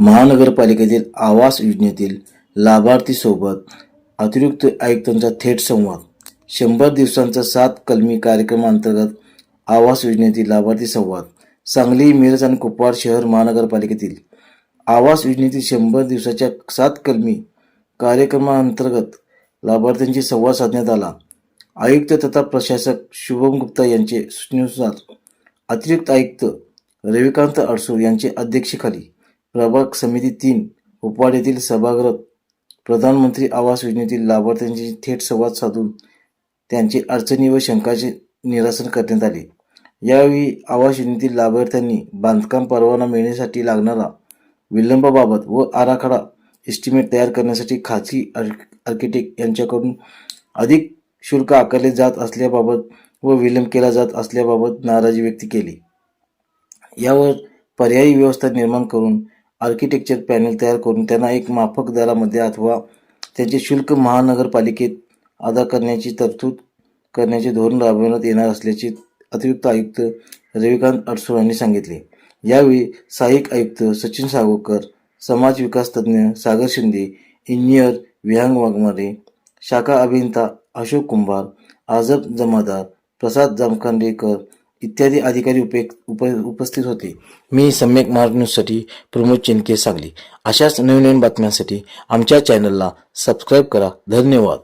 महानगरपालिकेतील आवास योजनेतील लाभार्थीसोबत अतिरिक्त आयुक्तांचा थेट संवाद. शंभर दिवसांचा सात कलमी कार्यक्रमांतर्गत आवास योजनेतील लाभार्थी संवाद. सांगली मिरज आणि कुपवाड शहर महानगरपालिकेतील आवास योजनेतील शंभर दिवसाच्या सात कलमी कार्यक्रमांतर्गत लाभार्थ्यांशी संवाद साधण्यात आला. आयुक्त तथा प्रशासक शुभम गुप्ता यांचे सूचनेनुसार अतिरिक्त आयुक्त रविकांत अडसूळ यांचे अध्यक्षतेखाली प्रभाग समिती तीन उपवाड सभागृहात प्रधानमंत्री आवास योजनेतील लाभार्थ्यांशी थेट संवाद साधून त्यांची अडचणी व शंकाचे निरासन करण्यात आले. यावेळी आवास योजनेतील लाभार्थ्यांनी बांधकाम परवाना मिळण्यासाठी लागणारा विलंबाबाबत व आराखडा एस्टिमेट तयार करण्यासाठी खाजगी आर्क- आर्किटेक्ट यांच्याकडून अधिक शुल्क आकारले जात असल्याबाबत व विलंब केला जात असल्याबाबत नाराजी व्यक्त केली. यावर पर्यायी व्यवस्था निर्माण करून आर्किटेक्चर पॅनल तयार करून त्यांना एक माफक दरामध्ये अथवा त्यांचे शुल्क महानगरपालिकेत अदा करण्याची तरतूद करण्याचे धोरण राबवण्यात येणार असल्याचे अतिरिक्त आयुक्त रविकांत अडसूळ यांनी सांगितले. यावेळी सहाय्यक आयुक्त सचिन सागोकर समाज विकास तज्ज्ञ सागर शिंदे इंजिनियर विहांग वाघमारे शाखा अभियंता अशोक कुंभार आझब जमादार प्रसाद जामखांडेकर इत्यादी अधिकारी उपे उप उपस्थित होते. मी सम्यक मार्ग न्यूजसाठी प्रमोद चिनके सांगली. अशाच नवीन नवीन बातम्यांसाठी आमच्या चॅनलला सबस्क्राईब करा. धन्यवाद.